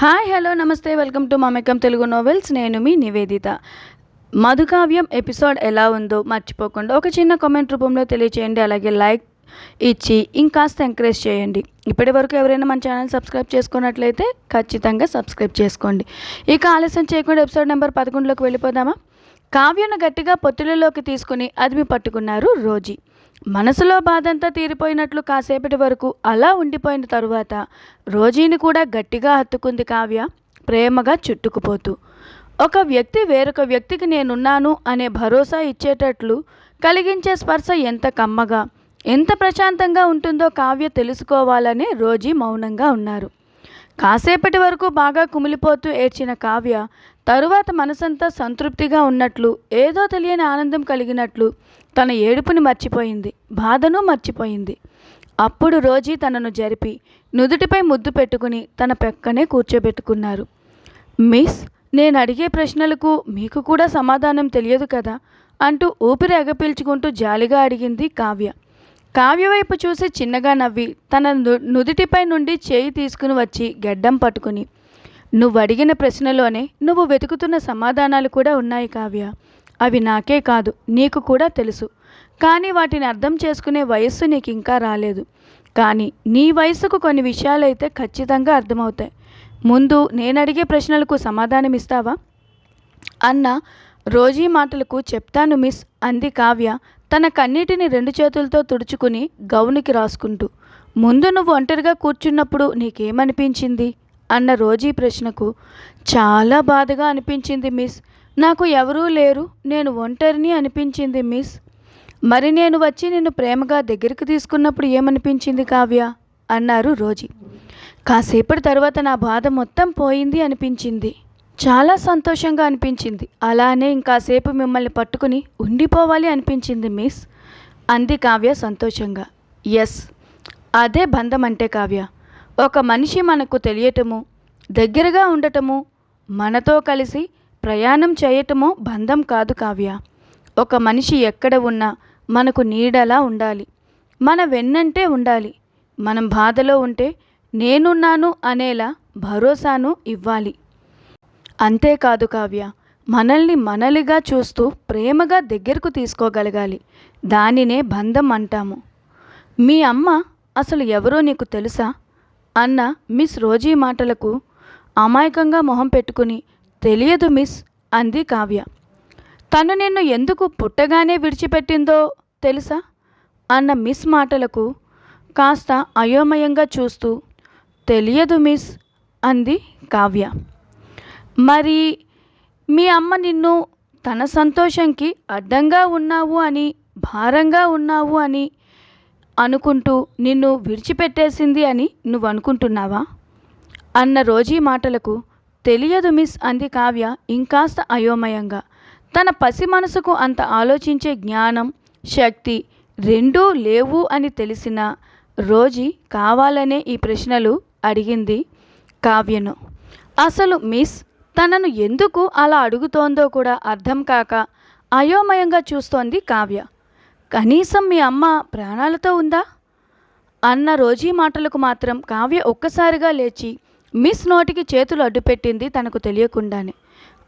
Hi hello నమస్తే welcome to Mamekam Telugu novels. నేను మీ నివేదిత. మధుకావ్యం ఎపిసోడ్ ఎలా ఉందో మర్చిపోకుండా ఒక చిన్న కామెంట్ రూపంలో తెలియచేయండి. అలాగే లైక్ ఇచ్చి ఇంకాస్త ఎంకరేజ్ చేయండి. ఇప్పటి వరకు ఎవరైనా మన ఛానల్ సబ్స్క్రైబ్ చేసుకున్నట్లయితే ఖచ్చితంగా సబ్స్క్రైబ్ చేసుకోండి. ఇక ఆలస్యం చేయకుండా ఎపిసోడ్ నెంబర్ పదకొండులోకి వెళ్ళిపోదామా? కావ్యను గట్టిగా పొత్తులలోకి తీసుకుని అదిమి పట్టుకున్నారు రోజీ. మనసులో బాధంతా తీరిపోయినట్లు కాసేపటి వరకు అలా ఉండిపోయిన తరువాత రోజీని కూడా గట్టిగా హత్తుకుంది కావ్య ప్రేమగా చుట్టుకుపోతూ. ఒక వ్యక్తి వేరొక వ్యక్తికి నేనున్నాను అనే భరోసా ఇచ్చేటట్లు కలిగించే స్పర్శ ఎంత కమ్మగా ఎంత ప్రశాంతంగా ఉంటుందో కావ్య తెలుసుకోవాలనే రోజీ మౌనంగా ఉన్నారు. కాసేపటి వరకు బాగా కుమిలిపోతూ ఏడ్చిన కావ్య తరువాత మనసంతా సంతృప్తిగా ఉన్నట్లు ఏదో తెలియని ఆనందం కలిగినట్లు తన ఏడుపుని మర్చిపోయింది బాధను మర్చిపోయింది. అప్పుడు రోజీ తనను జరిపి నుదుటిపై ముద్దు పెట్టుకుని తన పెక్కనే కూర్చోబెట్టుకున్నారు. మిస్ నేను అడిగే ప్రశ్నలకు మీకు కూడా సమాధానం తెలియదు కదా అంటూ ఊపిరి ఎగపీల్చుకుంటూ జాలిగా అడిగింది కావ్య. కావ్య వైపు చూసి చిన్నగా నవ్వి తన నుదుటిపై నుండి చేయి తీసుకుని వచ్చి గెడ్డం పట్టుకుని నువ్వు అడిగిన ప్రశ్నలోనే నువ్వు వెతుకుతున్న సమాధానాలు కూడా ఉన్నాయి కావ్య. అవి నాకే కాదు నీకు కూడా తెలుసు. కానీ వాటిని అర్థం చేసుకునే వయస్సు నీకు ఇంకా రాలేదు. కానీ నీ వయసుకు కొన్ని విషయాలైతే ఖచ్చితంగా అర్థమవుతాయి. ముందు నేను అడిగే ప్రశ్నలకు సమాధానం ఇస్తావా అన్న రోజీ మాటలకు చెప్తాను మిస్ అంది కావ్య తన కన్నీటిని రెండు చేతులతో తుడుచుకుని గౌనికి రాసుకుంటూ. ముందు నువ్వు ఒంటరిగా కూర్చున్నప్పుడు నీకేమనిపించింది? అన్న రోజీ ప్రశ్నకు. చాలా బాధగా అనిపించింది మిస్ నాకు ఎవరూ లేరు నేను ఒంటరిని అనిపించింది మిస్. మరి నేను వచ్చి నిన్ను ప్రేమగా దగ్గరికి తీసుకున్నప్పుడు ఏమనిపించింది కావ్య? అన్నారు రోజీ. కాసేపటి తర్వాత నా బాధ మొత్తం పోయింది అనిపించింది. చాలా సంతోషంగా అనిపించింది. అలానే ఇంకాసేపు మిమ్మల్ని పట్టుకుని ఉండిపోవాలి అనిపించింది మిస్. అంది కావ్య సంతోషంగా. ఎస్ అదే బంధం అంటే కావ్య. ఒక మనిషి మనకు తెలియటము దగ్గరగా ఉండటము మనతో కలిసి ప్రయాణం చేయటమో బంధం కాదు కావ్య. ఒక మనిషి ఎక్కడ ఉన్నా మనకు నీడలా ఉండాలి. మన వెన్నంటే ఉండాలి. మనం బాధలో ఉంటే నేనున్నాను అనేలా భరోసాను ఇవ్వాలి. అంతేకాదు కావ్య మనల్ని మనలిగా చూస్తూ ప్రేమగా దగ్గరకు తీసుకోగలగాలి. దానినే బంధం అంటాము. మీ అమ్మ అసలు ఎవరో నీకు తెలుసా? అన్న మిస్ రోజీ మాటలకు అమాయకంగా మొహం పెట్టుకుని తెలియదు మిస్ అంది కావ్య. తను నిన్ను ఎందుకు పుట్టగానే విడిచిపెట్టిందో తెలుసా? అన్న మిస్ మాటలకు కాస్త అయోమయంగా చూస్తూ తెలియదు మిస్ అంది కావ్య. మరి మీ అమ్మ నిన్ను తన సంతోషంకి అడ్డంగా ఉన్నావు అని భారంగా ఉన్నావు అని అనుకుంటూ నిన్ను విడిచిపెట్టేసింది అని నువ్వు అనుకుంటున్నావా అన్న రోజీ మాటలకు తెలియదు మిస్ అంది కావ్య ఇంకాస్త అయోమయంగా. తన పసి మనసుకు అంత ఆలోచించే జ్ఞానం శక్తి రెండూ లేవు అని తెలిసిన రోజీ కావాలనే ఈ ప్రశ్నలు అడిగింది కావ్యను. అసలు మిస్ తనను ఎందుకు అలా అడుగుతోందో కూడా అర్థం కాక అయోమయంగా చూస్తోంది కావ్య. కనీసం మీ అమ్మ ప్రాణాలతో ఉందా? అన్న రోజీ మాటలకు మాత్రం కావ్య ఒక్కసారిగా లేచి మిస్ నోటికి చేతులు అడ్డుపెట్టింది తనకు తెలియకుండానే.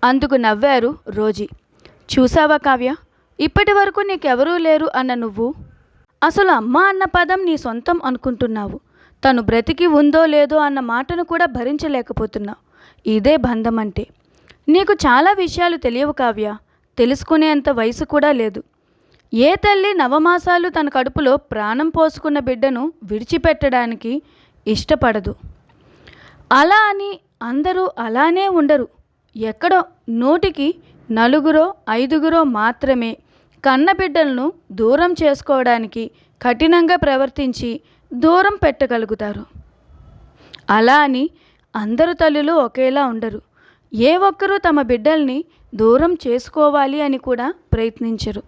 అందుకు నవ్వారు రోజీ. చూసావా కావ్య? ఇప్పటి వరకు నీకెవరూ లేరు అన్న నువ్వు? అసలు అమ్మ అన్న పదం నీ సొంతం అనుకుంటున్నావు. తను బ్రతికి ఉందో లేదో అన్న మాటను కూడా భరించలేకపోతున్నావు. ఇదే బంధం అంటే నీకు చాలా విషయాలు తెలియవు కావ్య. తెలుసుకునేంత వయసు కూడా లేదు. ఏ తల్లి నవమాసాలు తన కడుపులో ప్రాణం పోసుకున్న బిడ్డను విడిచిపెట్టడానికి ఇష్టపడదు. అలా అని అందరూ అలానే ఉండరు. ఎక్కడో నూటికి నలుగురో ఐదుగురో మాత్రమే కన్నబిడ్డలను దూరం చేసుకోవడానికి కఠినంగా ప్రవర్తించి దూరం పెట్టగలుగుతారు. అలా అని అందరు తల్లులు ఒకేలా ఉండరు. ఏ ఒక్కరూ తమ బిడ్డల్ని దూరం చేసుకోవాలి అని కూడా ప్రయత్నించరు.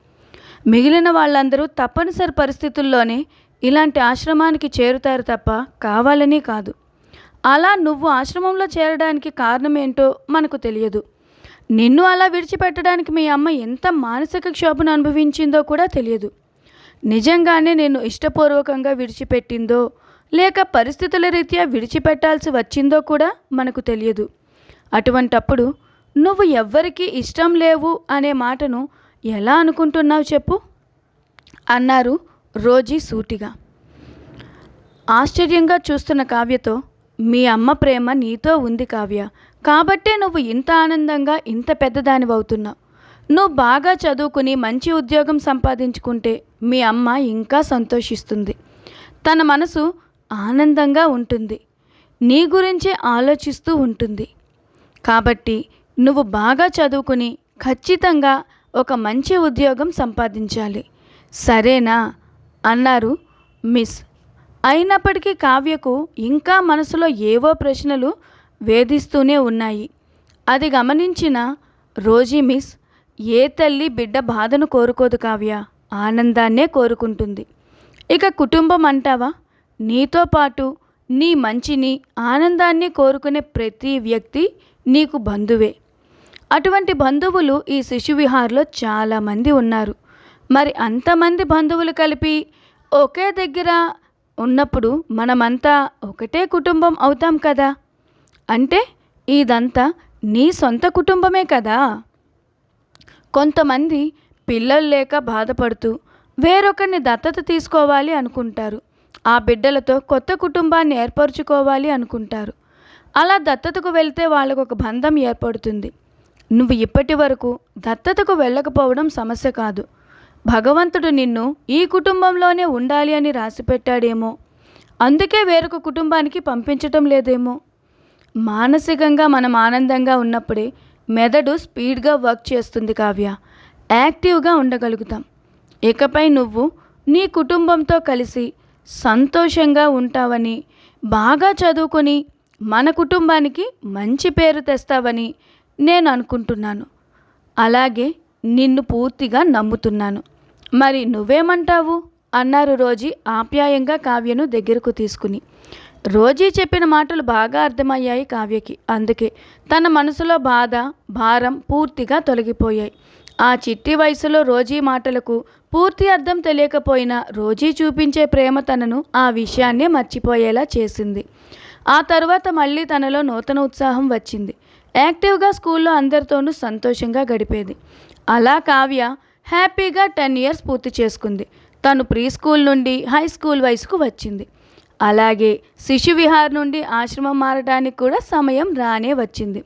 మిగిలిన వాళ్ళందరూ తప్పనిసరి పరిస్థితుల్లోనే ఇలాంటి ఆశ్రమానికి చేరుతారు తప్ప కావాలని కాదు. అలా నువ్వు ఆశ్రమంలో చేరడానికి కారణం ఏంటో మనకు తెలియదు. నిన్ను అలా విడిచిపెట్టడానికి మీ అమ్మ ఎంత మానసిక క్షోభను అనుభవించిందో కూడా తెలియదు. నిజంగానే నేను ఇష్టపూర్వకంగా విడిచిపెట్టిందో లేక పరిస్థితుల రీత్యా విడిచిపెట్టాల్సి వచ్చిందో కూడా మనకు తెలియదు. అటువంటప్పుడు నువ్వు ఎవ్వరికీ ఇష్టం లేవు అనే మాటను ఎలా అనుకుంటున్నావు చెప్పు? అన్నారు రోజీ సూటిగా. ఆశ్చర్యంగా చూస్తున్న కావ్యతో మీ అమ్మ ప్రేమ నీతో ఉంది కావ్య. కాబట్టే నువ్వు ఇంత ఆనందంగా ఇంత పెద్దదానివవుతున్నావు నువ్వు బాగా చదువుకుని మంచి ఉద్యోగం సంపాదించుకుంటే మీ అమ్మ ఇంకా సంతోషిస్తుంది. తన మనసు ఆనందంగా ఉంటుంది. నీ గురించే ఆలోచిస్తూ ఉంటుంది. కాబట్టి నువ్వు బాగా చదువుకుని ఖచ్చితంగా ఒక మంచి ఉద్యోగం సంపాదించాలి. సరేనా? అన్నారు మిస్ అయినప్పటికీ కావ్యకు ఇంకా మనసులో ఏవో ప్రశ్నలు వేధిస్తూనే ఉన్నాయి. అది గమనించిన రోజీ మిస్ ఏ తల్లి బిడ్డ బాధను కోరుకోదు కావ్య? ఆనందాన్నే కోరుకుంటుంది. ఇక కుటుంబం అంటావా? నీతో పాటు నీ మంచిని ఆనందాన్ని కోరుకునే ప్రతి వ్యక్తి నీకు బంధువే. అటువంటి బంధువులు ఈ శిశువిహార్లో చాలామంది ఉన్నారు. మరి అంతమంది బంధువులు కలిపి ఒకే దగ్గర ఉన్నప్పుడు మనమంతా ఒకటే కుటుంబం అవుతాం కదా? అంటే ఇదంతా నీ సొంత కుటుంబమే కదా? కొంతమంది పిల్లలు లేక బాధపడుతూ వేరొకరిని దత్తత తీసుకోవాలి అనుకుంటారు. ఆ బిడ్డలతో కొత్త కుటుంబాన్ని ఏర్పరచుకోవాలి అనుకుంటారు. అలా దత్తతకు వెళ్తే వాళ్ళకు ఒక బంధం ఏర్పడుతుంది. నువ్వు ఇప్పటి వరకు దత్తతకు వెళ్ళకపోవడం సమస్య కాదు. భగవంతుడు నిన్ను ఈ కుటుంబంలోనే ఉండాలి అని రాసిపెట్టాడేమో. అందుకే వేరొక కుటుంబానికి పంపించటం లేదేమో. మానసికంగా మనం ఆనందంగా ఉన్నప్పుడే మెదడు స్పీడ్గా వర్క్ చేస్తుంది కావ్య. యాక్టివ్గా ఉండగలుగుతాం. ఇకపై నువ్వు నీ కుటుంబంతో కలిసి సంతోషంగా ఉంటావని బాగా చదువుకొని మన కుటుంబానికి మంచి పేరు తెస్తావని నేను అనుకుంటున్నాను. అలాగే నిన్ను పూర్తిగా నమ్ముతున్నాను. మరి నువ్వేమంటావు? అన్నారు రోజీ ఆప్యాయంగా కావ్యను దగ్గరకు తీసుకుని. రోజీ చెప్పిన మాటలు బాగా అర్థమయ్యాయి కావ్యకి. అందుకే తన మనసులో బాధ భారం పూర్తిగా తొలగిపోయాయి. ఆ చిట్టి వయసులో రోజీ మాటలకు పూర్తి అర్థం తెలియకపోయినా రోజీ చూపించే ప్రేమ తనను ఆ విషయాన్నే మర్చిపోయేలా చేసింది. ఆ తర్వాత మళ్ళీ తనలో నూతన ఉత్సాహం వచ్చింది. యాక్టివ్గా స్కూల్లో అందరితోనూ సంతోషంగా గడిపేది. అలా కావ్య హ్యాపీగా టెన్ ఇయర్స్ పూర్తి చేసుకుంది. తను ప్రీ స్కూల్ నుండి హై స్కూల్ వయసుకు వచ్చింది. అలాగే శిశు విహార్ నుండి ఆశ్రమం మారడానికి కూడా సమయం రానే వచ్చింది.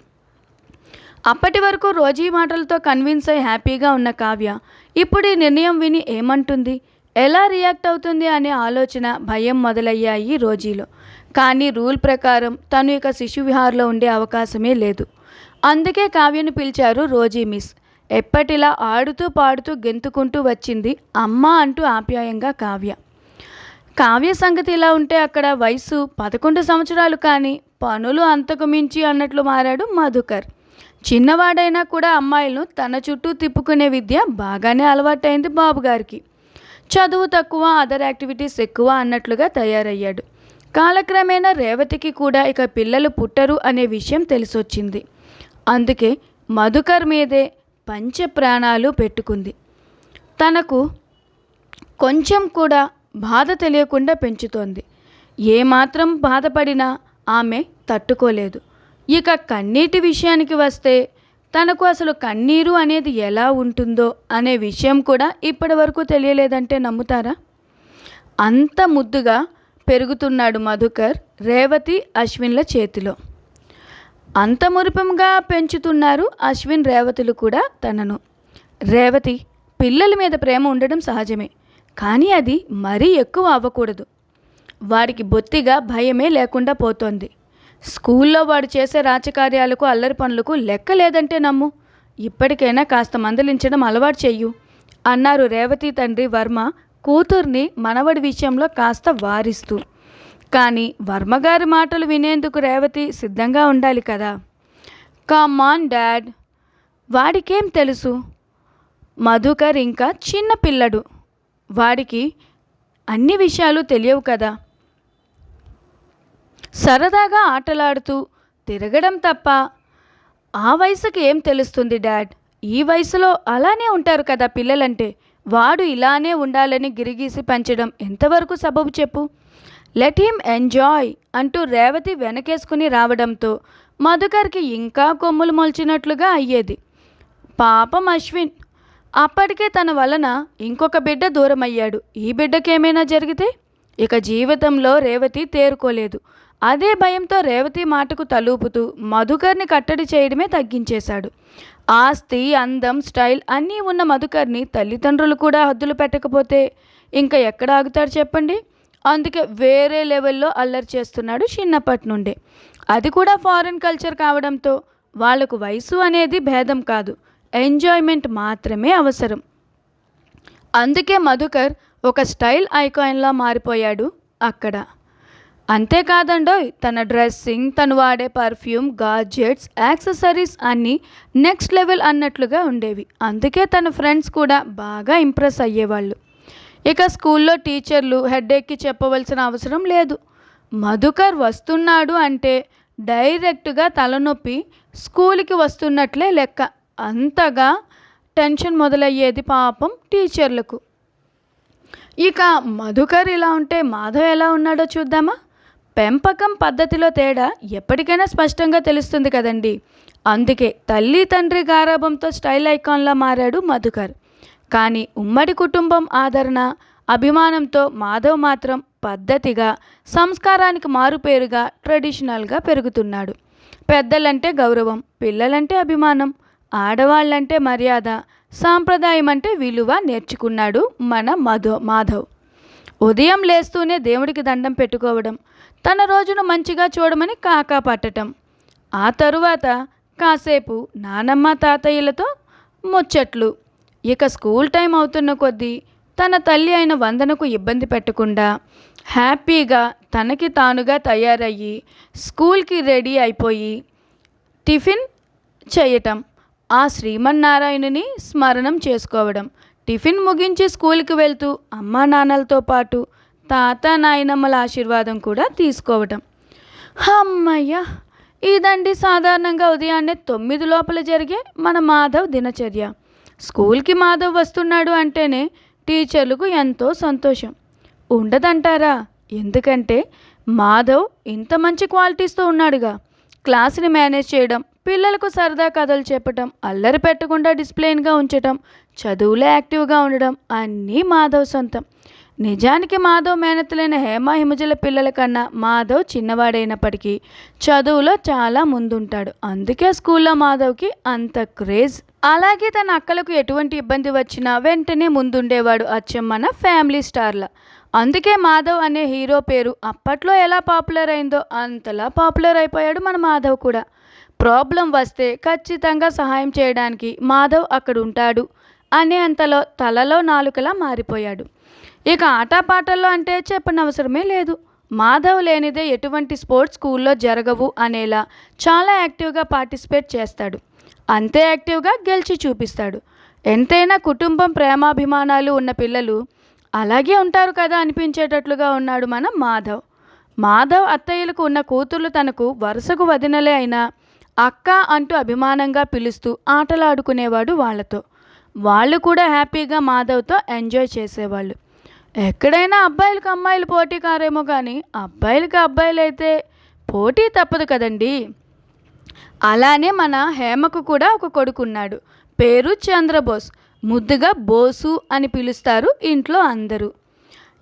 అప్పటి వరకు రోజీ మాటలతో కన్విన్స్ అయి హ్యాపీగా ఉన్న కావ్య ఇప్పుడు ఈ నిర్ణయం విని ఏమంటుంది? ఎలా రియాక్ట్ అవుతుంది? అనే ఆలోచన భయం మొదలయ్యాయి రోజీలో. కానీ రూల్ ప్రకారం తను ఇక శిశు విహార్లో ఉండే అవకాశమే లేదు. అందుకే కావ్యను పిలిచారు రోజీ మిస్. ఎప్పటిలా ఆడుతూ పాడుతూ గెంతుకుంటూ వచ్చింది అమ్మ అంటూ ఆప్యాయంగా కావ్య. కావ్య సంగతి ఇలా ఉంటే అక్కడ వయసు పదకొండు సంవత్సరాలు కానీ పనులు అంతకు మించి అన్నట్లు మారాడు మధుకర్. చిన్నవాడైనా కూడా అమ్మాయిలను తన చుట్టూ తిప్పుకునే విద్య బాగానే అలవాటైంది బాబు గారికి. చదువు తక్కువ అదర్ యాక్టివిటీస్ ఎక్కువ అన్నట్లుగా తయారయ్యాడు. కాలక్రమేణా రేవతికి కూడా ఇక పిల్లలు పుట్టరు అనే విషయం తెలిసొచ్చింది. అందుకే మధుకర్ మీదే పంచ ప్రాణాలు పెట్టుకుంది. తనకు కొంచెం కూడా బాధ తెలియకుండా పెంచుతోంది. ఏమాత్రం బాధపడినా ఆమె తట్టుకోలేదు. ఇక కన్నీటి విషయానికి వస్తే తనకు అసలు కన్నీరు అనేది ఎలా ఉంటుందో అనే విషయం కూడా ఇప్పటి వరకు తెలియలేదంటే నమ్ముతారా? అంత ముద్దుగా పెరుగుతున్నాడు మధుకర్ రేవతి అశ్విన్ల చేతిలో. అంత మురిపంగా పెంచుతున్నారు అశ్విన్ రేవతులు కూడా తనను. రేవతి పిల్లల మీద ప్రేమ ఉండడం సహజమే కానీ అది మరీ ఎక్కువ అవ్వకూడదు. వాడికి బొత్తిగా భయమే లేకుండా పోతోంది. స్కూల్లో వాడు చేసే రాచకార్యాలకు అల్లరి పనులకు లెక్క లేదంటే నమ్ము. ఇప్పటికైనా కాస్త మందలించడం అలవాటు చెయ్యు అన్నారు రేవతి తండ్రి వర్మ కూతుర్ని మనవడి విషయంలో కాస్త వారిస్తూ. కానీ వర్మగారి మాటలు వినేందుకు రేవతి సిద్ధంగా ఉండాలి కదా. కామాన్ డాడ్ వాడికేం తెలుసు? మధుకర్ ఇంకా చిన్న పిల్లడు. వాడికి అన్ని విషయాలు తెలియవు కదా. సరదాగా ఆటలాడుతూ తిరగడం తప్ప ఆ వయసుకి ఏం తెలుస్తుంది డాడ్ ఈ వయసులో అలానే ఉంటారు కదా పిల్లలంటే. వాడు ఇలానే ఉండాలని గిరిగీసి పెంచడం ఎంతవరకు సబబు చెప్పు? లెట్ హిమ్ ఎంజాయ్ అంటూ రేవతి వెనకేసుకుని రావడంతో మధుకర్కి ఇంకా కొమ్ములు మొలిచినట్లుగా అయ్యేది. పాపం అశ్విన్. అప్పటికే తన వలన ఇంకొక బిడ్డ దూరమయ్యాడు. ఈ బిడ్డకేమైనా జరిగితే? ఇక జీవితంలో రేవతి తేరుకోలేదు. అదే భయంతో రేవతి మాటకు తలూపుతూ మధుకర్ని కట్టడి చేయడమే తగ్గించేశాడు. ఆస్తి అందం స్టైల్ అన్నీ ఉన్న మధుకర్ని తల్లిదండ్రులు కూడా హద్దులు పెట్టకపోతే ఇంకా ఎక్కడ ఆగుతాడు చెప్పండి? అందుకే వేరే లెవెల్లో అల్లరి చేస్తున్నాడు చిన్నప్పటి నుండే. అది కూడా ఫారిన్ కల్చర్ కావడంతో వాళ్ళకు వయసు అనేది భేదం కాదు. ఎంజాయ్మెంట్ మాత్రమే అవసరం. అందుకే మధుకర్ ఒక స్టైల్ ఐకాన్లా మారిపోయాడు అక్కడ. అంతేకాదండోయ్ తన డ్రెస్సింగ్ తను వాడే పర్ఫ్యూమ్ గాడ్జెట్స్ యాక్సెసరీస్ అన్నీ నెక్స్ట్ లెవెల్ అన్నట్లుగా ఉండేవి. అందుకే తన ఫ్రెండ్స్ కూడా బాగా ఇంప్రెస్ అయ్యేవాళ్ళు. ఇక స్కూల్లో టీచర్లు హెడ్ఏక్కి చెప్పవలసిన అవసరం లేదు. మధుకర్ వస్తున్నాడు అంటే డైరెక్ట్గా తలనొప్పి స్కూల్కి వస్తున్నట్లే లెక్క. అంతగా టెన్షన్ మొదలయ్యేది పాపం టీచర్లకు. ఇక మధుకర్ ఇలా ఉంటే మాధవ్ ఎలా ఉన్నాడో చూద్దామా? పెంపకం పద్ధతిలో తేడా ఎప్పటికైనా స్పష్టంగా తెలుస్తుంది కదండి. అందుకే తల్లి తండ్రి గారాభంతో స్టైల్ ఐకాన్లా మారాడు మధుకర్. కానీ ఉమ్మడి కుటుంబం ఆదరణ అభిమానంతో మాధవ్ మాత్రం పద్ధతిగా సంస్కారానికి మారుపేరుగా ట్రెడిషనల్గా పెరుగుతున్నాడు. పెద్దలంటే గౌరవం పిల్లలంటే అభిమానం ఆడవాళ్ళంటే మర్యాద సాంప్రదాయం అంటే విలువ నేర్చుకున్నాడు మన మధు మాధవ్. ఉదయం లేస్తూనే దేవుడికి దండం పెట్టుకోవడం తన రోజును మంచిగా చూడమని కాకా పట్టటం. ఆ తరువాత కాసేపు నానమ్మ తాతయ్యలతో ముచ్చట్లు ఇక స్కూల్ టైం అవుతున్న కొద్దీ తన తల్లి అయిన వందనకు ఇబ్బంది పెట్టకుండా హ్యాపీగా తనకి తానుగా తయారయ్యి స్కూల్కి రెడీ అయిపోయి టిఫిన్ చేయటం ఆ శ్రీమన్నారాయణుని స్మరణం చేసుకోవడం టిఫిన్ ముగించి స్కూల్కి వెళ్తూ అమ్మా నాన్నలతో పాటు తాత నాయనమ్మల ఆశీర్వాదం కూడా తీసుకోవటం. అమ్మయ్య! ఇదండి సాధారణంగా ఉదయాన్నే తొమ్మిది లోపల జరిగే మన మాధవ్ దినచర్య. స్కూల్కి మాధవ్ వస్తున్నాడు అంటేనే టీచర్లకు ఎంతో సంతోషం. ఉండదంటారా? ఎందుకంటే మాధవ్ ఇంత మంచి క్వాలిటీస్తో ఉన్నాడుగా. క్లాస్ని మేనేజ్ చేయడం పిల్లలకు సరదా కథలు చెప్పటం అల్లరి పెట్టకుండా డిసిప్లైన్గా ఉంచటం చదువులో యాక్టివ్గా ఉండడం అన్నీ మాధవ్ సొంతం. నిజానికి మాధవ్ మేనతులైన హేమ హిమజల పిల్లల కన్నా మాధవ్ చిన్నవాడైనప్పటికీ చదువులో చాలా ముందుంటాడు. అందుకే స్కూల్లో మాధవ్కి అంత క్రేజ్ అలాగే తన అక్కలకు ఎటువంటి ఇబ్బంది వచ్చినా వెంటనే ముందుండేవాడు అచ్చం మన ఫ్యామిలీ స్టార్ల. అందుకే మాధవ్ అనే హీరో పేరు అప్పట్లో ఎలా పాపులర్ అయిందో అంతలా పాపులర్ అయిపోయాడు మన మాధవ్ కూడా. ప్రాబ్లం వస్తే ఖచ్చితంగా సహాయం చేయడానికి మాధవ్ అక్కడ ఉంటాడు అనే అంతలో తలలో నాలుకలా మారిపోయాడు. ఇక ఆటపాటల్లో అంటే చెప్పనవసరమే లేదు. మాధవ్ లేనిదే ఎటువంటి స్పోర్ట్స్ స్కూల్లో జరగవు అనేలా చాలా యాక్టివ్గా పార్టిసిపేట్ చేస్తాడు. అంతే యాక్టివ్గా గెలిచి చూపిస్తాడు. ఎంతైనా కుటుంబం ప్రేమాభిమానాలు ఉన్న పిల్లలు అలాగే ఉంటారు కదా అనిపించేటట్లుగా ఉన్నాడు మన మాధవ్. మాధవ్ అత్తయ్యలకు ఉన్న కూతుర్లు తనకు వరుసకు వదినలే అయినా అక్క అంటూ అభిమానంగా పిలుస్తూ ఆటలాడుకునేవాడు వాళ్ళతో. వాళ్ళు కూడా హ్యాపీగా మాధవ్తో ఎంజాయ్ చేసేవాళ్ళు. ఎక్కడైనా అబ్బాయిలకు అమ్మాయిలు పోటీ కారేమో కానీ అబ్బాయిలకి అబ్బాయిలు అయితే పోటీ తప్పదు కదండీ. అలానే మన హేమకు కూడా ఒక కొడుకున్నాడు. పేరు చంద్రబోస్. ముద్దుగా బోసు అని పిలుస్తారు ఇంట్లో అందరూ.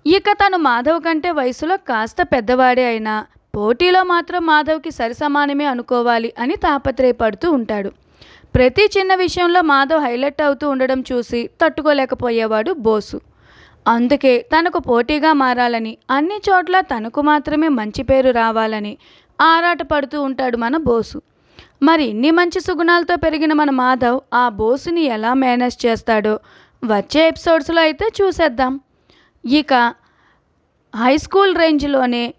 ఇక తను మాధవ్ కంటే వయసులో కాస్త పెద్దవాడే అయినా పోటీలో మాత్రం మాధవ్కి సరిసమానమే అనుకోవాలి అని తాపత్రయపడుతూ ఉంటాడు. ప్రతి చిన్న విషయంలో మాధవ్ హైలైట్ అవుతూ ఉండడం చూసి తట్టుకోలేకపోయేవాడు బోసు. అందుకే తనకు పోటీగా మారాలని అన్ని చోట్ల తనకు మాత్రమే మంచి పేరు రావాలని ఆరాటపడుతూ ఉంటాడు మన బోసు. మరి ఇన్ని మంచి సుగుణాలతో పెరిగిన మన మాధవ్ ఆ బోసుని ఎలా మేనేజ్ చేస్తాడో వచ్చే ఎపిసోడ్స్లో అయితే చూసేద్దాం. ఇక హై స్కూల్ రేంజ్లోనే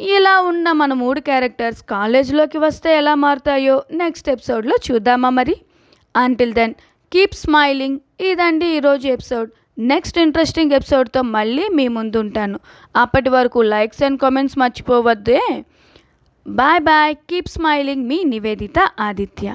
ఇలా ఉన్న మన మూడు క్యారెక్టర్స్ కాలేజ్లోకి వస్తే ఎలా మారుతాయో నెక్స్ట్ ఎపిసోడ్లో చూద్దామా మరి. అంటిల్ దెన్ కీప్ స్మైలింగ్ ఇదండి ఈరోజు ఎపిసోడ్. నెక్స్ట్ ఇంట్రెస్టింగ్ ఎపిసోడ్తో మళ్ళీ మీ ముందు ఉంటాను అప్పటి వరకు లైక్స్ అండ్ కామెంట్స్ మర్చిపోవద్దే. బాయ్ బాయ్ కీప్ స్మైలింగ్ మీ నివేదిత ఆదిత్య.